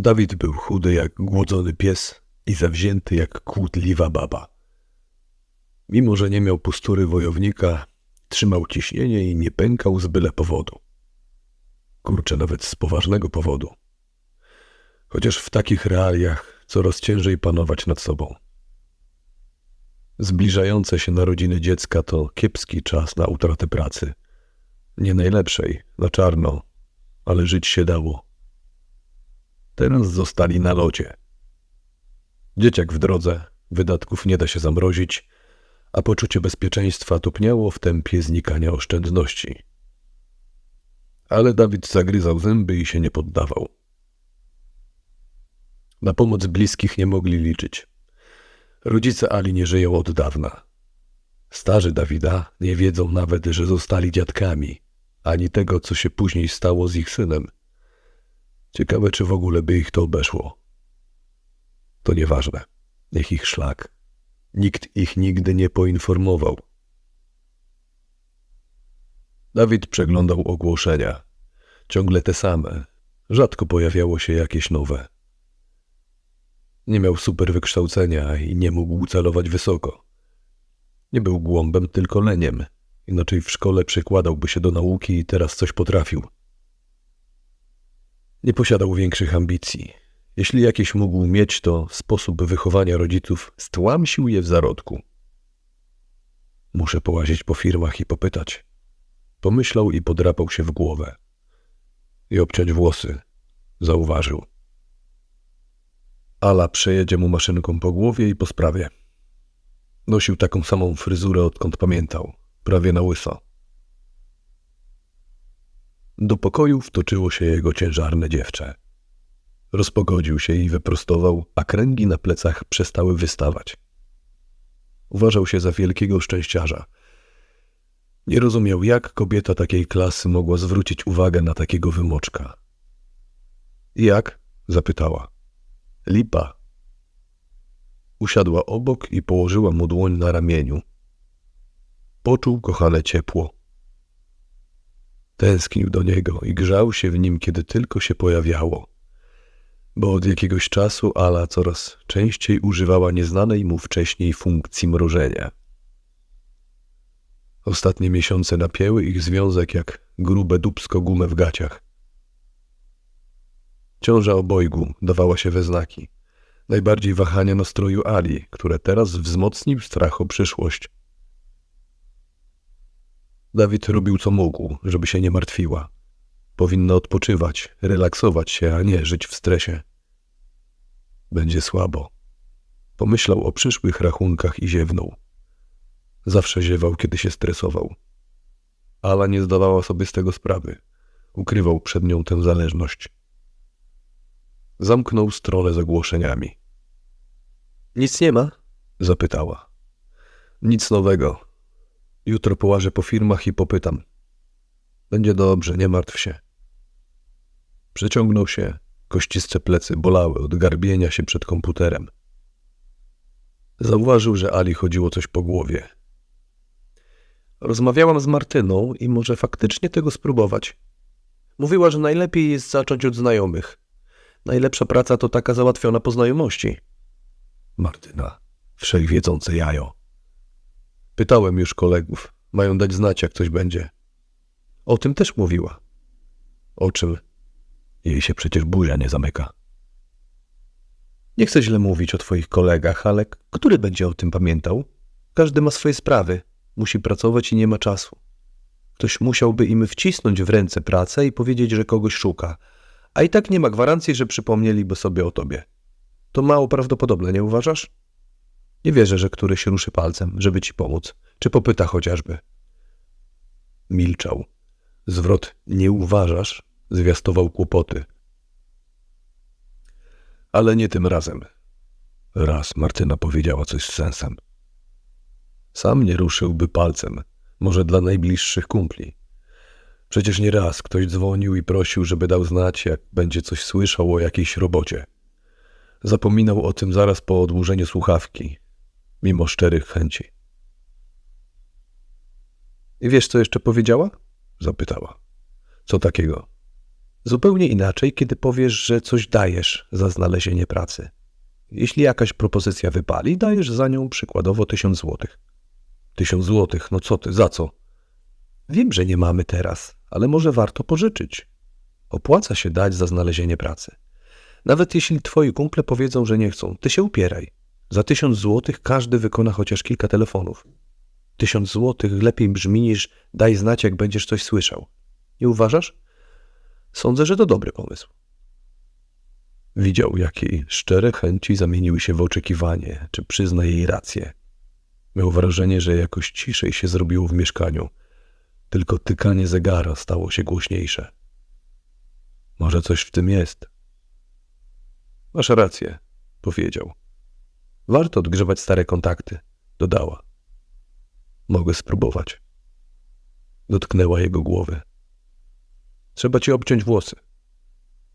Dawid był chudy jak głodzony pies i zawzięty jak kłótliwa baba. Mimo, że nie miał postury wojownika, trzymał ciśnienie i nie pękał z byle powodu. Kurczę, nawet z poważnego powodu. Chociaż w takich realiach coraz ciężej panować nad sobą. Zbliżające się narodziny dziecka to kiepski czas na utratę pracy. Nie najlepszej, na czarno, ale żyć się dało. Teraz zostali na lodzie. Dzieciak w drodze, wydatków nie da się zamrozić, a poczucie bezpieczeństwa topniało w tempie znikania oszczędności. Ale Dawid zagryzał zęby i się nie poddawał. Na pomoc bliskich nie mogli liczyć. Rodzice Ali nie żyją od dawna. Starzy Dawida nie wiedzą nawet, że zostali dziadkami, ani tego, co się później stało z ich synem. Ciekawe, czy w ogóle by ich to obeszło. To nieważne. Niech ich szlak. Nikt ich nigdy nie poinformował. Dawid przeglądał ogłoszenia. Ciągle te same. Rzadko pojawiało się jakieś nowe. Nie miał super wykształcenia i nie mógł celować wysoko. Nie był głąbem, tylko leniem. Inaczej w szkole przykładałby się do nauki i teraz coś potrafił. Nie posiadał większych ambicji. Jeśli jakieś mógł mieć, to sposób wychowania rodziców stłamsił je w zarodku. Muszę połazić po firmach i popytać. Pomyślał i podrapał się w głowę. I obciąć włosy. Zauważył. Ala przejedzie mu maszynką po głowie i po sprawie. Nosił taką samą fryzurę, odkąd pamiętał, prawie na łyso. Do pokoju wtoczyło się jego ciężarne dziewczę. Rozpogodził się i wyprostował, a kręgi na plecach przestały wystawać. Uważał się za wielkiego szczęściarza. Nie rozumiał, jak kobieta takiej klasy mogła zwrócić uwagę na takiego wymoczka. Jak? zapytała. Lipa. Usiadła obok i położyła mu dłoń na ramieniu. Poczuł kochane ciepło. Tęsknił do niego i grzał się w nim, kiedy tylko się pojawiało. Bo od jakiegoś czasu Ala coraz częściej używała nieznanej mu wcześniej funkcji mrożenia. Ostatnie miesiące napięły ich związek jak grube dubsko gumę w gaciach. Ciąża obojgu dawała się we znaki. Najbardziej wahania nastroju Ali, które teraz wzmocnił strach o przyszłość. Dawid robił co mógł, żeby się nie martwiła. Powinna odpoczywać, relaksować się, a nie żyć w stresie. Będzie słabo. Pomyślał o przyszłych rachunkach i ziewnął. Zawsze ziewał, kiedy się stresował. Ala nie zdawała sobie z tego sprawy. Ukrywał przed nią tę zależność. Zamknął stronę z ogłoszeniami. Nic nie ma? zapytała. Nic nowego. Jutro połażę po firmach i popytam. Będzie dobrze, nie martw się. Przeciągnął się, kościste plecy bolały od garbienia się przed komputerem. Zauważył, że Ali chodziło coś po głowie. Rozmawiałam z Martyną i może faktycznie tego spróbować. Mówiła, że najlepiej jest zacząć od znajomych. Najlepsza praca to taka załatwiona po znajomości. Martyna, wszechwiedzące jajo. Pytałem już kolegów. Mają dać znać, jak coś będzie. O tym też mówiła. O czym? Jej się przecież buzia nie zamyka. Nie chcę źle mówić o twoich kolegach, ale który będzie o tym pamiętał? Każdy ma swoje sprawy. Musi pracować i nie ma czasu. Ktoś musiałby im wcisnąć w ręce pracę i powiedzieć, że kogoś szuka. A i tak nie ma gwarancji, że przypomnieliby sobie o tobie. To mało prawdopodobne, nie uważasz? Nie wierzę, że któryś ruszy palcem, żeby ci pomóc, czy popyta chociażby. Milczał. Zwrot nie uważasz zwiastował kłopoty. Ale nie tym razem. Raz Martyna powiedziała coś z sensem. Sam nie ruszyłby palcem, może dla najbliższych kumpli. Przecież nie raz ktoś dzwonił i prosił, żeby dał znać, jak będzie coś słyszał o jakiejś robocie. Zapominał o tym zaraz po odłożeniu słuchawki, mimo szczerych chęci. I wiesz, co jeszcze powiedziała? Zapytała. Co takiego? Zupełnie inaczej, kiedy powiesz, że coś dajesz za znalezienie pracy. Jeśli jakaś propozycja wypali, dajesz za nią przykładowo tysiąc złotych. Tysiąc złotych, no co ty, za co? Wiem, że nie mamy teraz, ale może warto pożyczyć. Opłaca się dać za znalezienie pracy. Nawet jeśli twoi kumple powiedzą, że nie chcą, ty się upieraj. Za tysiąc złotych każdy wykona chociaż kilka telefonów. Tysiąc złotych lepiej brzmi niż daj znać, jak będziesz coś słyszał. Nie uważasz? Sądzę, że to dobry pomysł. Widział, jak jej szczere chęci zamieniły się w oczekiwanie, czy przyzna jej rację. Miał wrażenie, że jakoś ciszej się zrobiło w mieszkaniu. Tylko tykanie zegara stało się głośniejsze. Może coś w tym jest. Masz rację, powiedział. Warto odgrzewać stare kontakty, dodała. Mogę spróbować. Dotknęła jego głowy. Trzeba ci obciąć włosy.